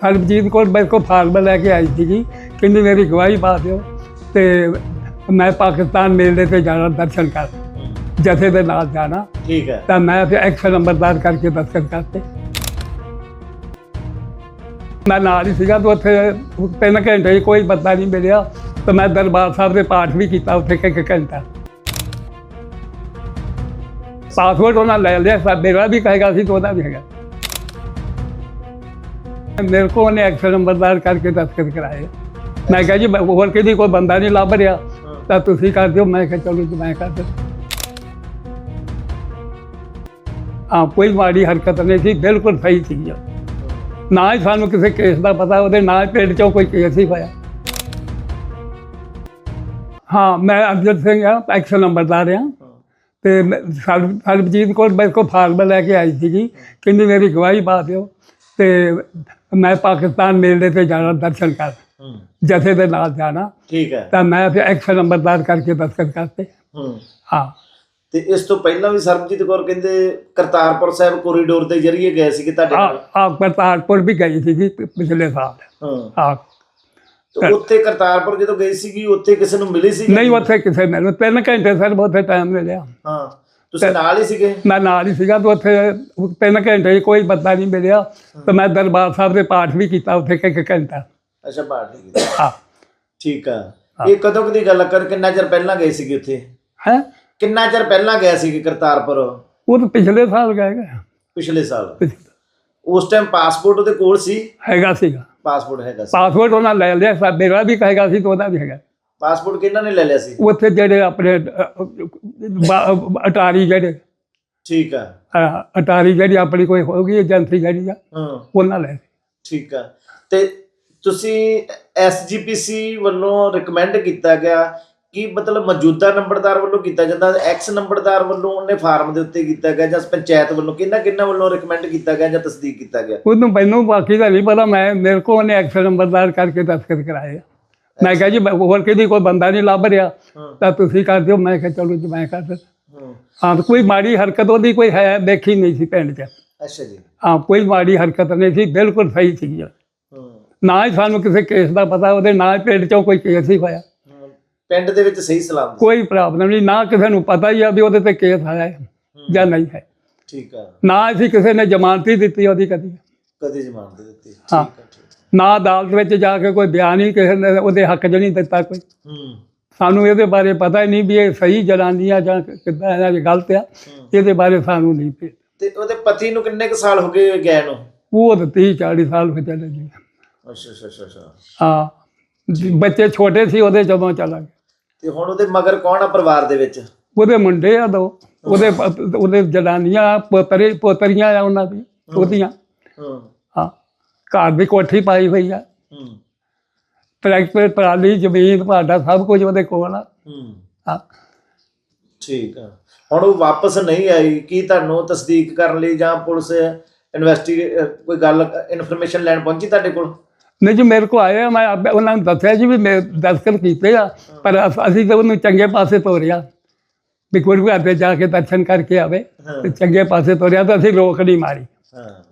ਸਰਬਜੀਤ ਕੌਰ ਮੇਰੇ ਕੋਲ ਫਾਰਮ ਲੈ ਕੇ ਆਈ ਸੀਗੀ। ਕਹਿੰਦੀ ਮੇਰੀ ਗਵਾਹੀ ਪਾ ਦਿਓ ਤੇ ਮੈਂ ਪਾਕਿਸਤਾਨ ਮੇਲੇ ਤੇ ਜਾਣਾ ਦਰਸ਼ਨ ਕਰ। ਜਥੇ ਦੇ ਨਾਲ ਜਾਣਾ। ਠੀਕ ਹੈ। ਤਾਂ ਮੈਂ ਫਿਰ ਐਕਸ਼ਨ ਨੰਬਰਦਾਰ ਕਰਕੇ ਦਰਸ਼ਨ ਕਰਤੇ। ਮੈਂ ਨਾਲ ਹੀ ਸੀਗਾ ਤੇ ਉੱਥੇ ਤਿੰਨ ਘੰਟੇ ਕੋਈ ਬੰਦਾ ਨਹੀਂ ਮਿਲਿਆ। ਤੇ ਮੈਂ ਦਰਬਾਰ ਸਾਹਿਬ ਦੇ ਪਾਠ ਵੀ ਕੀਤਾ ਉੱਥੇ ਕਿ ਇੱਕ ਘੰਟਾ। ਪਾਸਵਰਡ ਉਹਨਾਂ ਲੈ ਲਿਆ ਸਾ ਮੇਰਾ ਵੀ ਕਹੇਗਾ ਸੀ ਤੇ ਉਹਦਾ ਵੀ ਹੈਗਾ। ਮੇਰੇ ਕੋਲ ਉਹਨੇ ਐਕਸ਼ਨ ਨੰਬਰਦਾਰ ਕਰਕੇ ਦਸਤਖਤ ਕਰਾਏ ਮੈਂ ਕਿਹਾ ਜੀ ਮੈਂ- ਹੋਰ ਕਿਹਦੀ ਕੋਈ ਬੰਦਾ ਨਹੀਂ ਲੱਭ ਰਿਹਾ ਤਾਂ ਤੁਸੀਂ ਕਰ ਦਿਓ ਮੈਂ ਕਿਹਾ ਚਲੋ ਜੀ ਮੈਂ ਕਰ ਦਿੰਦਾ ਹਾਂ ਕੋਈ ਮਾੜੀ ਹਰਕਤ ਨਹੀਂ ਸੀ ਬਿਲਕੁਲ ਸਹੀ ਸੀ ਨਾ ਹੀ ਸਾਨੂੰ ਕਿਸੇ ਕੇਸ ਦਾ ਪਤਾ ਉਹਦੇ ਨਾ ਹੀ ਪਿੰਡ ਚੋਂ ਕੋਈ ਕੇਸ ਹੀ ਪਾਇਆ ਹਾਂ ਮੈਂ ਅਰਜਨ ਸਿੰਘ ਆ ਐਕਸ਼ਨ ਨੰਬਰਦਾਰ ਆ ਤੇ ਮੈਂ- ਸਰਬ- ਸਰਬਜੀਤ ਕੌਰ ਮੇਰੇ ਕੋਲ ਫਾਰਮ ਲੈ ਕੇ ਆਈ ਸੀਗੀ ਕਹਿੰਦੀ ਮੇਰੀ ਗਵਾਹੀ ਪਾ ਦਿਓ ਤੇ ਮੈਂ ਪਾਕਿਸਤਾਨ ਮੇਲੇ ਤੇ ਜਾਣਾ ਦਰਸ਼ਨ ਕਰ ਹੂੰ। ਜਥੇ ਦੇ ਨਾਲ ਜਾਣਾ। ਠੀਕ ਹੈ। ਤਾਂ ਮੈਂ ਫਿਰ ਐਕਸ਼ਨ ਨੰਬਰਦਾਰ ਕਰਕੇ ਦਸਤਖਤ ਕਰਤੇ। ਹੂੰ। ਹਾਂ। ਤੇ ਇਸ ਤੋਂ ਪਹਿਲਾਂ ਵੀ ਸਰਬਜੀਤ ਕੌਰ ਕਹਿੰਦੇ ਕਰਤਾਰਪੁਰ ਸਾਹਿਬ ਕੋਰੀਡੋਰ ਦੇ ਜ਼ਰੀਏ ਗਏ ਸੀ ਕਿ ਤੁਹਾਡੇ ਨਾਲ? ਆ ਕਰਤਾਰਪੁਰ ਵੀ ਗਈ ਸੀਗੀ ਪ- ਪਿਛਲੇ ਸਾਲ। ਹਾਂ। ਹਾਂ। ਤੇ ਉੱਥੇ ਕਰਤਾਰਪੁਰ ਜਦੋਂ ਗਈ ਸੀਗੀ ਉੱਥੇ ਕਿਸੇ ਨੂੰ ਮਿਲੀ ਸੀ ਨਹੀਂ ਉੱਥੇ ਕਿਸੇ ਮੈਨੂੰ ਤਿੰਨ ਘੰਟੇ ਸਰ ਉੱਥੇ ਟਾਈਮ ਮਿਲਿਆ। ਹਾਂ। ਤੁਸੀਂ ਨਾਲ ਹੀ ਸੀਗੇ? ਮੈਂ ਨਾਲ ਹੀ ਸੀਗਾ ਤੇ ਉੱਥੇ ਤਿੰਨ ਘੰਟੇ ਕੋਈ ਬੰਦਾ ਨਹੀਂ ਮਿਲਿਆ। ਤੇ ਮੈਂ ਦਰਬਾਰ ਸਾਹਿਬ ਦੇ ਪਾਠ ਵੀ ਕੀਤਾ ਉੱਥੇ ਕਿ ਇੱਕ ਘੰਟਾ। ਅੱਛਾ ਬਾਠ ਠੀਕ ਹੈ ਹਾਂ। ਠੀਕ ਆ। ਇਹ ਕਦੋਂ ਕਦੀ ਗੱਲ ਕਰ ਕਿੰਨਾ ਚਿਰ ਪਹਿਲਾਂ ਗਏ ਸੀਗੇ ਉੱਥੇ? ਹੈ? ਕਿੰਨਾ ਚਿਰ ਪਹਿਲਾਂ ਗਏ ਸੀਗੇ ਕਰਤਾਰਪੁਰ? ਉਹ ਤਾਂ ਪਿਛਲੇ ਸਾਲ ਗਏ ਗਾ। ਪਿਛਲੇ ਸਾਲ। ਉਸ ਟਾਈਮ ਪਾਸਪੋਰਟ ਉਹਦੇ ਕੋਲ ਸੀ? ਹੈਗਾ ਸੀਗਾ। ਪਾਸਪੋਰਟ ਹੈਗਾ ਸੀ। ਪਾਸਪੋਰਟ ਉਹਨਾਂ ਲੈ ਲਿਆ ਸਾ ਮੇਰਾ ਵੀ ਕਹੇਗਾ ਸੀ ਤੇ ਉਹਦਾ ਵੀ ਹੈਗਾ। ਪਾਸਪੋਰਟ ਕਿਹਨਾਂ ਨੇ ਲੈ ਲਿਆ ਸੀ? ਉੱਥੇ ਜਿਹੜੇ ਆਪਣੇ ਅਟਾਰੀ ਜਿਹੜੇ। ਠੀਕ ਆ। ਅਟਾਰੀ ਜਿਹੜੀ ਆਪਣੀ ਕੋਈ ਹੋ ਏਜੰਸੀ ਜਿਹੜੀ ਆ ਹਾਂ। ਉਹਨਾਂ ਲੈ ਠੀਕ ਆ। ਤੇ ਤੁਸੀਂ ਐਸਜੀਪੀਸੀ ਵੱਲੋਂ ਰეკਮੈਂਡ ਕੀਤਾ ਗਿਆ ਕਿ ਮਤਲਬ ਮੌਜੂਦਾ ਨੰਬਰਦਾਰ ਵੱਲੋਂ ਕੀਤਾ ਜਾਂਦਾ ਐਕਸ ਨੰਬਰਦਾਰ ਵੱਲੋਂ ਉਹਨੇ ਫਾਰਮ ਦੇ ਉੱਤੇ ਕੀਤਾ ਗਿਆ ਜਾਂ ਪੰਚਾਇਤ ਵੱਲੋਂ ਕਿੰਨਾ ਕਿੰਨਾ ਵੱਲੋਂ ਰეკਮੈਂਡ ਕੀਤਾ ਗਿਆ ਜਾਂ ਤਸਦੀਕ ਕੀਤਾ ਗਿਆ? ਉਹਨੂੰ ਮੈਨੂੰ ਬਾਕੀ ਦਾ ਨਹੀਂ ਪਤਾ ਮੈਂ ਮੇਰੇ ਕੋਲ ਉਹਨੇ ਐਕਸ ਨੰਬਰਦਾਰ ਕਰਕੇ ਦਸਤਖਤ ਕਰਾਏ ਮੈਂ ਕਿਹਾ ਜੀ ਮੈਂ- ਹੋਰ ਕਿਹਦੀ ਕੋਈ ਬੰਦਾ ਨਹੀਂ ਲੱਭ ਰਿਹਾ। ਹਾਂ। ਤਾਂ ਤੁਸੀਂ ਕਰ ਦਿਓ। ਮੈਂ ਕਿਹਾ ਚਲੋ ਜੀ ਮੈਂ ਕਰ ਦਿੰਦਾ। ਹਾਂ। ਹਾਂ ਤੇ ਕੋਈ ਮਾੜੀ ਹਰਕਤ ਉਹਦੀ ਕੋਈ ਹੈ ਦੇਖੀ ਨਹੀਂ ਸੀ ਪਿੰਡ 'ਚ। ਅੱਛਾ ਜੀ। ਹਾਂ ਕੋਈ ਮਾੜੀ ਹਰਕਤ ਨਹੀਂ ਸੀ ਬਿਲਕੁਲ ਸਹੀ ਸੀ ਹਾਂ। ਨਾ ਹੀ ਸਾਨੂੰ ਕਿਸੇ ਕੇਸ ਦਾ ਪਤਾ ਉਹਦੇ ਨਾ ਹੀ ਪਿੰਡ 'ਚੋਂ ਕੋਈ ਕੇਸ ਹੀ ਹੋਇਆ। ਹਾਂ। ਪਿੰਡ ਦੇ ਵਿੱਚ ਸਹੀ ਸਲਾਮ। ਕੋਈ ਪ੍ਰੋਬਲਮ ਨਹੀਂ ਨਾ ਕਿਸੇ ਨੂੰ ਪਤਾ ਹੀ ਆ ਵੀ ਉਹਦੇ ਤੇ ਕੇਸ ਆਇਆ ਹੈ ਜਾਂ ਨਹੀਂ ਹੈ। ਠੀਕ ਆ। ਨਾ ਅਸੀਂ ਕਿਸੇ ਨੇ ਜ਼ਮਾਨਤ ਹੀ ਦਿੱਤੀ ਉਹਦੀ ਕਦੀ। ਕਦੇ ਜ਼ਮਾਨਤ ਦਿੱਤੀ। ਠੀਕ ਹਾਂ। ਆ ਠੀਕ ਨਾ ਅਦਾਲਤ ਵਿੱਚ ਜਾ ਕੇ ਕੋਈ ਬਿਆਨ ਹੀ ਕਿਸੇ ਨੇ ਉਹਦੇ ਹੱਕ 'ਚ ਨਹੀਂ ਦਿੱਤਾ ਕੋਈ। ਹੂੰ। ਸਾਨੂੰ ਇਹਦੇ ਬਾਰੇ ਪਤਾ ਹੀ ਨਹੀਂ ਵੀ ਇਹ ਸਹੀ ਜਨਾਨੀ ਆ ਜਾਂ ਕਿੱਦਾਂ ਇਹਨਾਂ ਦੀ ਗਲਤ ਆ। ਇਹਦੇ ਬਾਰੇ ਸਾਨੂੰ ਨਹੀਂ ਪਤਾ। ਤੇ ਉਹਦੇ ਪਤੀ ਨੂੰ ਕਿੰਨੇ ਕੁ ਸਾਲ ਹੋ ਗਏ ਗਏ ਨੂੰ? ਉਹ ਤਾਂ 30 40 ਸਾਲ ਹੋ ਚਲੇ ਗਏ। ਅੱਛਾ ਅੱਛਾ ਅੱਛਾ ਹਾਂ। ਜੀ, ਬੱਚੇ ਛੋਟੇ ਸੀ ਉਹਦੇ ਜਦੋਂ ਚਲਾ ਗਿਆ। ਤੇ ਹੁਣ ਉਹਦੇ ਮਗਰ ਕੌਣ ਆ ਪਰਿਵਾਰ ਦੇ ਵਿੱਚ? ਉਹਦੇ ਮੁੰਡੇ ਆ ਦੋ। ਉਹਦੇ ਉਹਦੇ ਜਨਾਨੀਆਂ ਪੋਤਰੇ ਪੋਤਰੀਆਂ ਆ ਉਹਨਾਂ ਦੀ ਉਹਦੀਆਂ। ਹਾਂ। ਘਰ ਦੀ ਕੋਠੀ ਪਾਈ ਹੋਈ ਆ। ਹੂੰ। ਟਰੈਕਟਰ ਟਰਾਲੀ ਜ਼ਮੀਨ ਭਾਡਾ ਸਭ ਕੁਝ ਉਹਦੇ ਕੋਲ ਆ। ਹੂੰ। ਹਾਂ। ਠੀਕ ਆ। ਹੁਣ ਉਹ ਵਾਪਸ ਨਹੀਂ ਆਈ ਕੀ ਤੁਹਾਨੂੰ ਤਸਦੀਕ ਕਰਨ ਲਈ ਜਾਂ ਪੁਲਿਸ ਇਨਵੈਸਟੀਗੇ ਕੋਈ ਗੱਲ ਇਨਫੋਰਮੇਸ਼ਨ ਲੈਣ ਪਹੁੰਚੀ ਤੁਹਾਡੇ ਕੋਲ? ਨਹੀਂ ਜੀ ਮੇਰੇ ਕੋ ਆਇਆ ਮੈਂ ਆਪੇ ਉਹਨਾਂ ਨੂੰ ਦੱਸਿਆ ਜੀ ਵੀ ਮੈਂ ਦਸਤਖਤ ਕੀਤੇ ਆ ਪਰ ਅਸ- ਅਸੀਂ ਤਾਂ ਉਹਨੂੰ ਚੰਗੇ ਪਾਸੇ ਤੋਰਿਆ। ਵੀ ਗੁਰੂ ਘਰ ਤੇ ਜਾ ਕੇ ਦਰਸ਼ਨ ਕਰਕੇ ਆਵੇ ਹਾਂ। ਤੇ ਚੰਗੇ ਪਾਸੇ ਤੋਰਿਆ ਤਾਂ ਅਸੀਂ ਰੋਕ ਨਹੀਂ ਮਾਰੀ। ਹਾਂ।